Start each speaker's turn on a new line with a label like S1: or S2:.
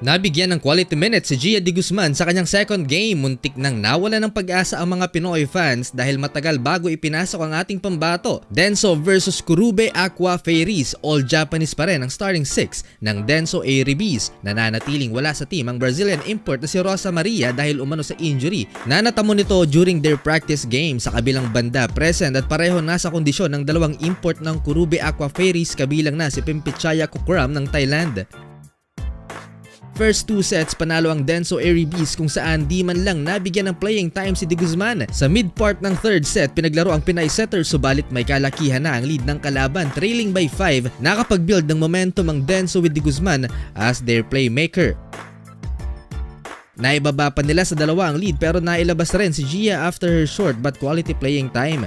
S1: Nabigyan ng quality minutes si Gia de Guzman sa kanyang second game. Muntik nang nawala ng pag-asa ang mga Pinoy fans dahil matagal bago ipinasok ang ating pambato. Denso versus Kurube Aqua Fairies. All Japanese pa rin ang starting six ng Denso Airibis. Nananatiling wala sa team ang Brazilian import na si Rosa Maria dahil umano sa injury. Nanatamo nito during their practice game sa kabilang banda present at pareho nasa kondisyon ng dalawang import ng Kurube Aqua Fairies kabilang na si Pimpichaya Kukram ng Thailand. First two sets panalo ang Denso Airy kung saan di man lang nabigyan ng playing time si De Guzman. Sa mid part ng third set pinaglaro ang Pinay setter subalit may kalakihan na ang lead ng kalaban trailing by 5 nakapag-build ng momentum ang Denso with De Guzman as their playmaker. Naibaba pa nila sa dalawa ang lead pero nailabas rin si Gia after her short but quality playing time.